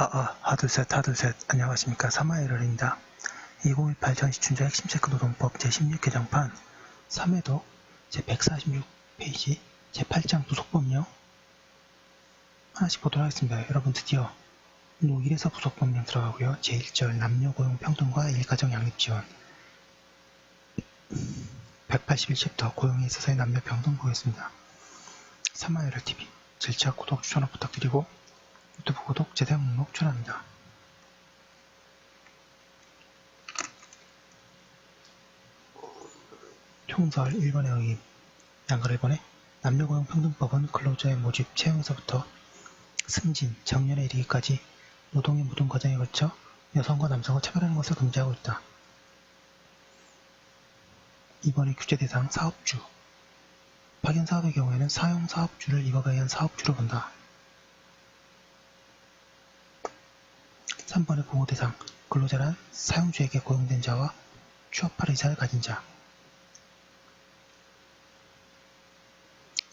아, 아, 하둘셋, 하둘셋. 안녕하십니까. 사마이럴입니다. 2018 전시춘자 핵심 체크 노동법 제16개정판 3회독 제146페이지 제8장 부속법령 하나씩 보도록 하겠습니다. 여러분 드디어 노일에서 부속법령 들어가고요. 제1절 남녀 고용 평등과 일가정 양립 지원 181챕터 고용에 있어서의 남녀 평등 보겠습니다. 사마이럴 TV 절차 구독 추천을 부탁드리고 유튜브 구독 재생 목록 추천합니다. 총설 1번의 의임 양가 1번에 남녀고용평등법은 근로자의 모집, 채용에서부터 승진, 정년에 이르기까지 노동의 모든 과정에 걸쳐 여성과 남성을 차별하는 것을 금지하고 있다. 2번의 규제 대상 사업주 파견 사업의 경우에는 사용 사업주를 이 법에 의한 사업주로 본다. 3번의 보호 대상 근로자란 사용주에게 고용된 자와 취업할 의사를 가진 자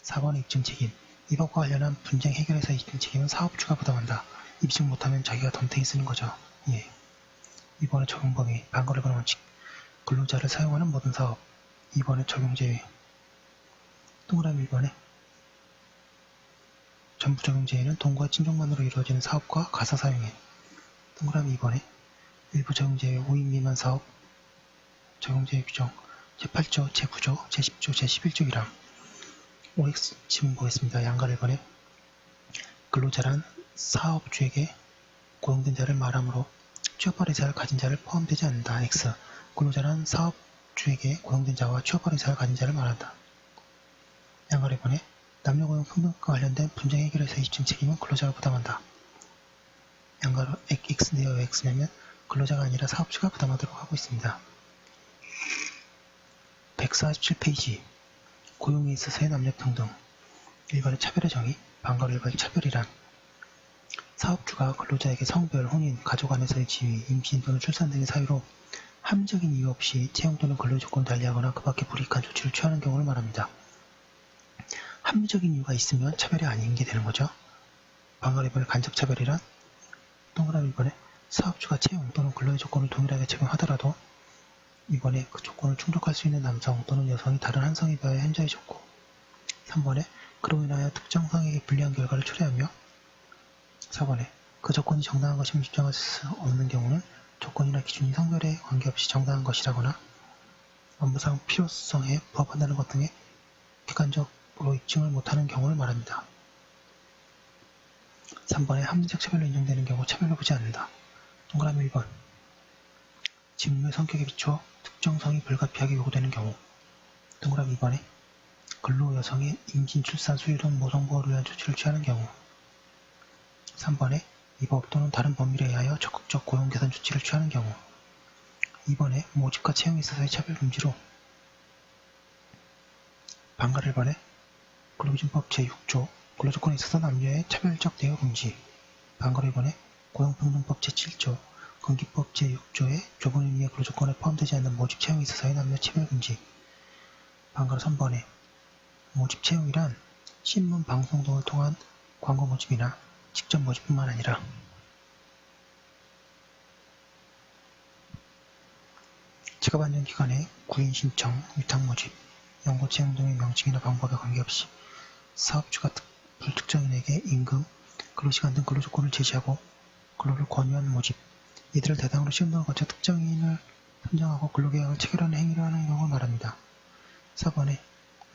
4번의 입증 책임 이 법과 관련한 분쟁 해결에서 입증 책임은 사업주가 부담한다. 입증 못하면 자기가 덤탱이 쓰는 거죠. 예. 2번의 적용 범위 반거래 번호 원칙 근로자를 사용하는 모든 사업 2번의 적용 제외 동그라미 1번에 전부 적용 제외는 동거와 친족만으로 이루어지는 사업과 가사 사용에 동그라미 2번에 일부 적용 제외 5인 미만 사업 적용 제외 규정 제8조, 제9조, 제10조, 제11조이랑 OX 지문 보겠습니다. 양가 1번에 근로자란 사업주에게 고용된 자를 말하므로 취업할 의사를 가진 자를 포함되지 않는다. X 근로자란 사업주에게 고용된 자와 취업할 의사를 가진 자를 말한다. 양가 1번에 남녀 고용 평등과 관련된 분쟁 해결에서 입증 책임은 근로자가 부담한다. 양가로 X 내어 X냐면 근로자가 아니라 사업주가 부담하도록 하고 있습니다. 147페이지 고용에 있어서 의 남녀 평등 일괄의 차별의 정의 반가로 일괄 차별이란 사업주가 근로자에게 성별, 혼인, 가족 안에서의 지위, 임신 또는 출산 등의 사유로 합리적인 이유 없이 채용 또는 근로 조건을 달리하거나 그 밖에 불이익한 조치를 취하는 경우를 말합니다. 합리적인 이유가 있으면 차별이 아닌 게 되는 거죠. 반가로 일괄 간접 차별이란 동그라미 이번에 사업주가 채용 또는 근로의 조건을 동일하게 적용하더라도 이번에 그 조건을 충족할 수 있는 남성 또는 여성이 다른 한 성에 비하여 현저히 적고 3번에 그로 인하여 특정 성에게 불리한 결과를 초래하며 4번에 그 조건이 정당한 것임을 입증할 수 없는 경우는 조건이나 기준이 성별에 관계없이 정당한 것이라거나 업무상 필요성에 부합한다는 것 등의 객관적으로 입증을 못하는 경우를 말합니다. 3번에 합리적 차별로 인정되는 경우 차별로 보지 않는다. 동그라미 1번. 직무의 성격에 비추어 특정성이 불가피하게 요구되는 경우. 동그라미 2번에 근로 여성의 임신, 출산, 수유 등 모성보호를 위한 조치를 취하는 경우. 3번에 이 법 또는 다른 법률에 의하여 적극적 고용 개선 조치를 취하는 경우. 2번에 모집과 채용에 있어서의 차별 금지로. 반가 1번에 근로기준법 제6조 근로조건에 있어서 남녀의 차별적 대우 금지. 1번에 고용평등법 제7조 건기법 제6조의 좁은 의미의 근로조건에 포함되지 않는 모집 채용에 있어서의 남녀 차별 금지. 반가로 3번에 모집 채용이란 신문, 방송 등을 통한 광고 모집이나 직접 모집뿐만 아니라 직업안전 기관의 구인 신청, 위탁 모집, 연고 채용 등의 명칭이나 방법에 관계없이 사업주가 불특정인에게 임금, 근로시간 등 근로조건을 제시하고 근로를 권유한 모집, 이들을 대상으로 시험 등을 거쳐 특정인을 선정하고 근로계약을 체결하는 행위를 하는 경우를 말합니다. 4번에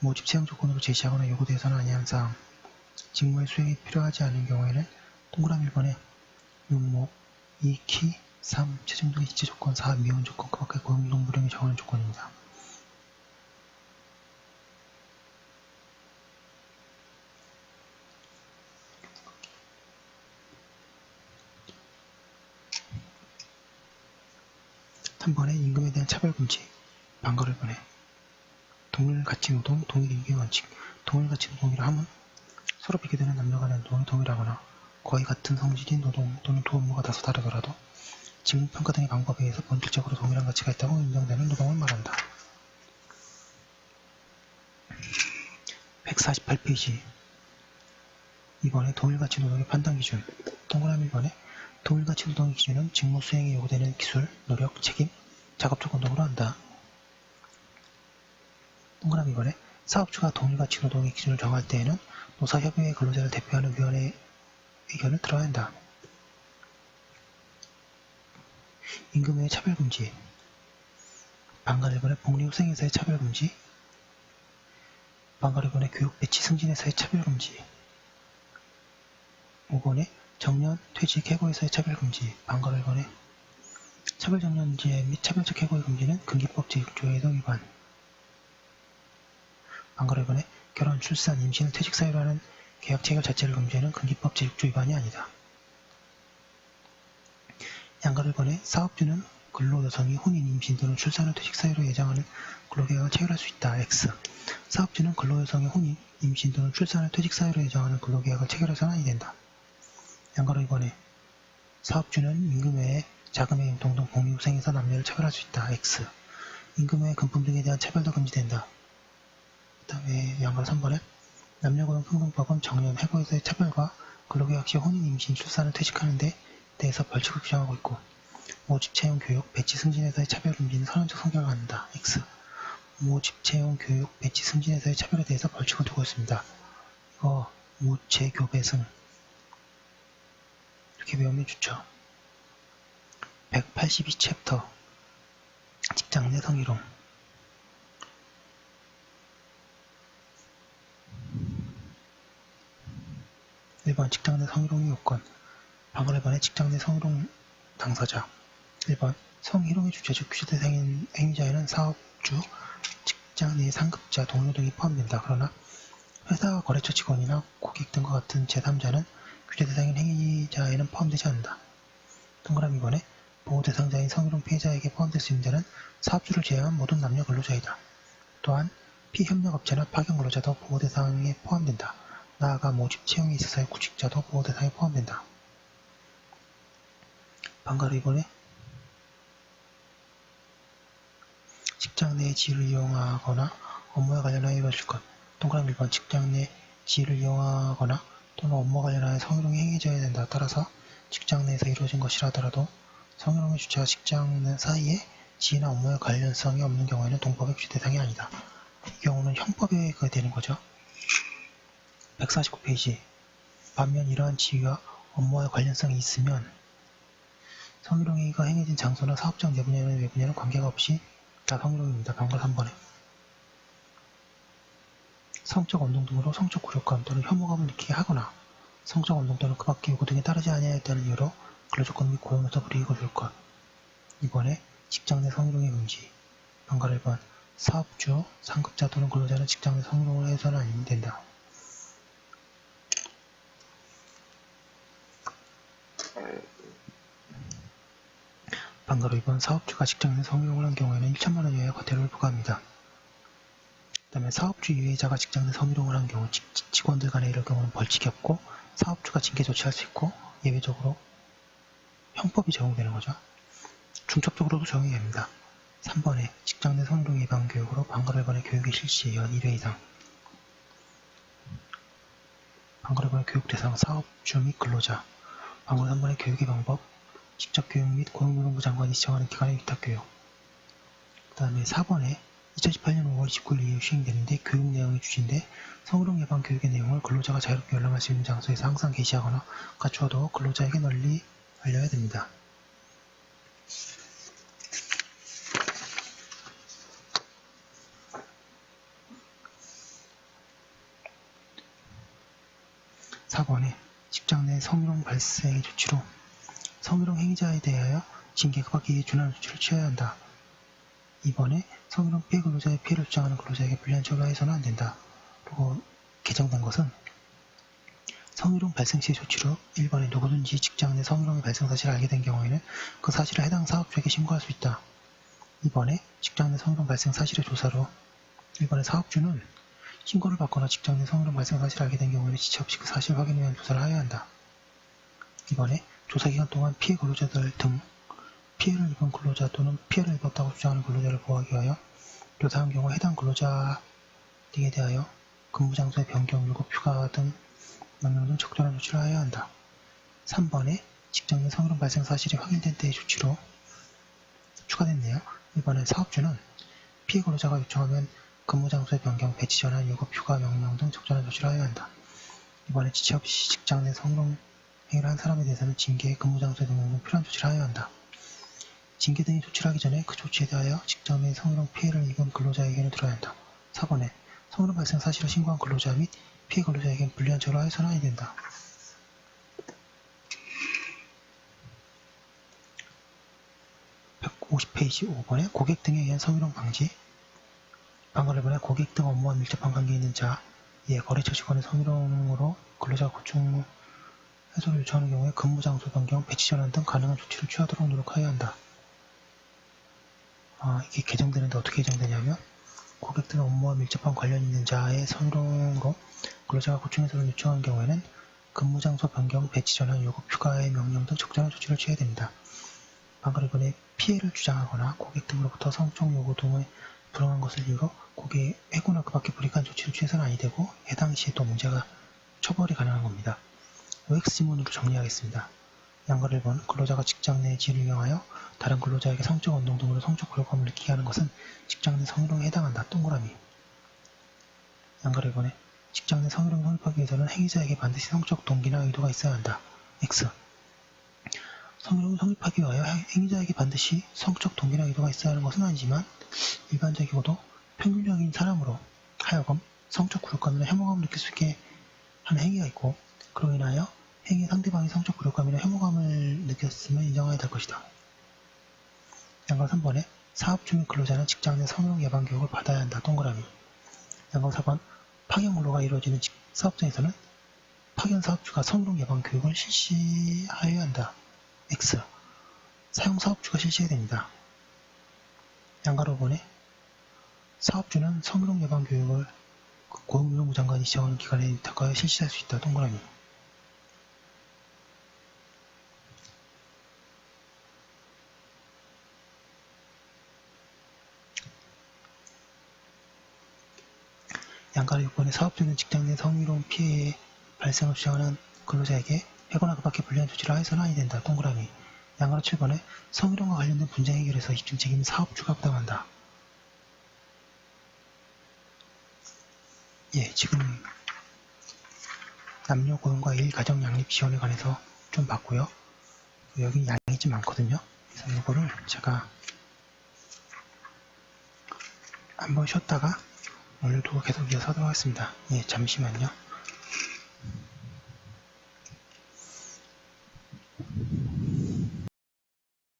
모집 채용 조건으로 제시하거나 요구되어서는 아니한 사항, 직무의 수행이 필요하지 않은 경우에는 동그라미 1번에 육목, 2키, 3, 최종 등의 지체 조건, 4, 미혼 조건, 그 밖에 불용이 정하는 조건입니다. 한 번에 임금에 대한 차별 금지, 반가를 번에 동일 가치 노동, 동일 임금 원칙, 동일 가치 노동이라 함은 서로 비교되는 남녀 간의 노동이 동일하거나 거의 같은 성질인 노동 또는 도업무가 다소 다르더라도 직무평가 등의 방법에 의해서 본질적으로 동일한 가치가 있다고 인정되는 노동을 말한다. 148페이지 이번에 동일가치 노동의 판단 기준 동그라미 1번에 동일가치 노동의 기준은 직무 수행에 요구되는 기술, 노력, 책임, 작업적 운동으로 한다. 동그라미 번에 사업주가 동일가치 노동의 기준을 정할 때에는 노사협의회 근로자를 대표하는 위원회의 의견을 들어야 한다. 임금 외의 차별금지 방관 1번의 복리후생에서의 차별금지 방관 2번의 교육 배치 승진에서의 차별금지 5번에 정년, 퇴직, 해고에서의 차별금지 1번에 차별정년제 및 차별적 해고의 금지는 근기법 제6조에도 위반 방관 1번에 결혼, 출산, 임신을 퇴직 사유로 하는 계약 체결 자체를 금지하는 근기법 제6조 위반이 아니다. 양가를 번에 사업주는 근로 여성이 혼인, 임신 또는 출산을 퇴직 사유로 예정하는 근로계약을 체결할 수 있다. X. 사업주는 근로 여성이 혼인, 임신 또는 출산을 퇴직 사유로 예정하는 근로계약을 체결해서는 아니 된다. 양가로 이번에 사업주는 임금 외에 자금의 융통 등 복리후생에서 남녀를 차별할 수 있다. X. 임금 외 금품 등에 대한 차별도 금지된다. 그 다음에 양가로 3번에 남녀고용 평등법은 정년, 해고에서의 차별과 근로계약 시 혼인, 임신, 출산을 퇴직하는데 대해서 벌칙을 규정하고 있고 모집 채용 교육 배치 승진에서의 차별 금지는 선언적 성격을 갖는다. X. 모집 채용 교육 배치 승진에서의 차별에 대해서 벌칙을 두고 있습니다. 이거 모채 교배승 이렇게 배우면 좋죠. 182챕터 직장 내 성희롱 1번 직장 내 성희롱의 요건 방을 1번의 직장 내 성희롱 당사자 1번 성희롱의 주체 즉 규제 대상인 행위자에는 사업주, 직장 내 상급자, 동료 등이 포함된다. 그러나 회사 거래처 직원이나 고객 등과 같은 제3자는 규제 대상인 행위자에는 포함되지 않는다. 동그라미 2번에 보호 대상자인 성희롱 피해자에게 포함될 수 있는 자는 사업주를 제외한 모든 남녀 근로자이다. 또한 피협력업체나 파견 근로자도 보호 대상에 포함된다. 나아가 모집 채용에 있어서의 구직자도 보호 대상에 포함된다. 방가로 이번에 직장 내 지위를 이용하거나 업무에 관련하여 이루어질 것. 동그라미 1번 직장 내 지위를 이용하거나 또는 업무와 관련하여 성희롱이 행해져야 된다. 따라서 직장 내에서 이루어진 것이라 하더라도 성희롱의 주체와 직장 내 사이에 지위나 업무의 관련성이 없는 경우에는 동법의 규제 대상이 아니다. 이 경우는 형법에 그 되는 거죠. 149페이지 반면 이러한 지위와 업무와의 관련성이 있으면 성희롱행위가 행해진 장소나 사업장 내분야나 외분야는 관계가 없이 다 성희롱입니다. 방글 3번에 성적 언동 등으로 성적 굴욕감 또는 혐오감을 느끼게 하거나 성적 언동 또는 그 밖의 요구 등에 따르지 아니하였다는 이유로 근로조건 및 고용에서 불이익을 줄 것. 이번에 직장 내 성희롱의 금지. 방글 1번 사업주, 상급자 또는 근로자는 직장 내 성희롱을 해서는 아니면 된다. 방가로 이번 사업주가 직장 내 성희롱을 한 경우에는 1천만 원 이하의 과태료를 부과합니다. 그 다음에 사업주 이외자가 직장 내 성희롱을 한 경우 직, 직원들 간에 이럴 경우는 벌칙이 없고 사업주가 징계 조치할 수 있고 예외적으로 형법이 적용되는 거죠. 중첩적으로도 적용이 됩니다. 3번에 직장 내 성희롱 예방 교육으로 방가로 번의 교육의 실시 연 1회 이상 번의 교육 대상 사업주 및 근로자 3번의 교육의 방법 직접 교육 및 고용노동부 장관이 지정하는 기관의 위탁 교육 그 다음에 4번에 2018년 5월 29일 이후 시행되는데 교육 내용의 주제인데 성희롱 예방 교육의 내용을 근로자가 자유롭게 열람할 수 있는 장소에서 항상 게시하거나 갖추어도 근로자에게 널리 알려야 됩니다. (4번에) 직장 내 성희롱 발생의 조치로 성희롱 행위자에 대하여 징계 그 밖의 준하는 조치를 취해야 한다. 이번에 성희롱 피해 근로자의 피해를 주장하는 근로자에게 불리한 처벌을 해서는 안 된다. 그리고 개정된 것은 성희롱 발생 시의 조치로 1번에 누구든지 직장 내 성희롱의 발생 사실을 알게 된 경우에는 그 사실을 해당 사업주에게 신고할 수 있다. 2번에 직장 내 성희롱 발생 사실의 조사로 1번에 사업주는 신고를 받거나 직장 내 성희롱 발생 사실을 알게 된 경우에는 지체 없이 그 사실 확인을 위한 조사를 하여야 한다. 2번에 조사 기간 동안 피해 근로자들 등 피해를 입은 근로자 또는 피해를 입었다고 주장하는 근로자를 보호하기 위하여 교사한 경우 해당 근로자 등에 대하여 근무 장소의 변경, 유급 휴가 등 명령 등 적절한 조치를 하여야 한다. 3번에 직장 내 성희롱 발생 사실이 확인된 때의 조치로 추가됐네요. 이번에 사업주는 피해 근로자가 요청하면 근무 장소의 변경, 배치 전환, 요구, 휴가, 명령 등 적절한 조치를 하여야 한다. 이번에 지체 없이 직장 내 성희롱 행위를 한 사람에 대해서는 징계, 근무 장소의 등록 등 필요한 조치를 하여야 한다. 징계 등의 조치를 하기 전에 그 조치에 대하여 내 성희롱 피해를 입은 의견을 들어야 한다. 4번에 성희롱 발생 사실을 신고한 근로자 및 피해 근로자에겐 불리한 처로 하여서는 아니 된다. 150페이지 5번에 고객 등에 의한 성희롱 방지 1번에 고객 등 업무와 밀접한 관계에 있는 자, 예, 거래처 직원의 성희롱으로 근로자가 고충 해소를 요청하는 경우에 근무 장소 변경, 배치 전환 등 가능한 조치를 취하도록 노력하여야 한다. 아, 이게 개정되는데 어떻게 개정되냐면 고객 등 업무와 밀접한 관련 있는 자의 성희롱으로 근로자가 고충 해소를 요청한 경우에는 근무 장소 변경, 배치 전환, 요구, 휴가의 명령 등 적절한 조치를 취해야 됩니다. 방금 이번에 피해를 주장하거나 고객 등으로부터 성적 요구 등의 불응한 것을 이유로 고객의 해고나 그 밖에 불이익한 조치를 취해서는 아니 되고 해당 시에 또 문제가 처벌이 가능한 겁니다. OX 지문으로 정리하겠습니다. 양가를 본 근로자가 직장 내 지위를 이용하여 다른 근로자에게 성적 운동 등으로 성적 불쾌감을 느끼게 하는 것은 직장 내 성희롱에 해당한다. 동그라미. 양가를 본에 직장 내 성희롱 성립하기 위해서는 행위자에게 반드시 성적 동기나 의도가 있어야 한다. X. 성희롱 성립하기 위하여 행위자에게 반드시 성적 동기나 의도가 있어야 하는 것은 아니지만 일반적이고도 평균적인 사람으로 하여금 성적 굴욕감이나 혐오감을 느낄 수 있게 하는 행위가 있고 그로 인하여 행위 상대방이 성적 굴욕감이나 혐오감을 느꼈으면 인정해야 될 것이다. 양강 3번에 사업 중인 근로자는 직장 내 성희롱 예방 교육을 받아야 한다. 동그라미. 양강 4번 파견 근로가 이루어지는 직- 사업장에서는 파견 사업주가 성희롱 예방 교육을 실시하여야 한다. X. 사용 사업주가 실시해야 됩니다. 양가로 보내 사업주는 성희롱 예방 교육을 그 고용노동부 장관이 지정하는 기관에 위탁하여 실시할 수 있다. 동그라미. 양가로 6번에 사업주는 직장 내 성희롱 피해 발생을 주장하는 근로자에게 해고나 그 밖에 불리한 조치를 하여서는 아니 된다. 동그라미. 양가로 7번에 성희롱과 관련된 분쟁 해결에서 입증 책임은 사업주가 부담한다. 예, 지금 남녀 고용과 일 가정 양립 지원에 관해서 좀 봤고요. 여기 양이 좀 많거든요. 그래서 이거를 제가 한번 쉬었다가 오늘도 계속 이어서 하도록 하겠습니다. 예, 잠시만요.